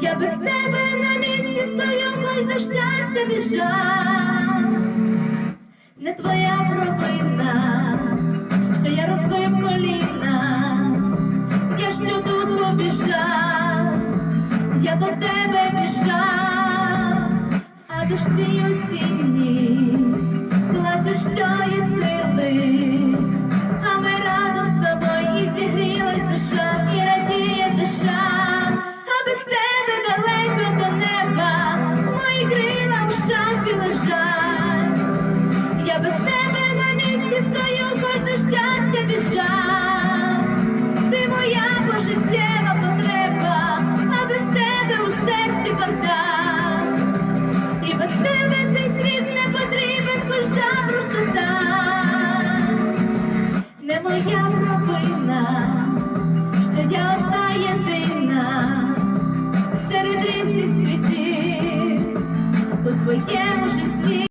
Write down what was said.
Я без тебе на місці стою, хоч до щастя біжа, Не твоя провина, що я розбив коліна, я щодуху біжав, я до тебе біжав, а дощі осінні плачу, що єси. Шафі лежать. Я без тебе на місці стою, хоч щастя біжав. Ти моя пожиттєва потреба, а без тебе у серці бардак. І без тебе цей світ не потрібен, хоч запросто так. Не моя провина, своєму житті.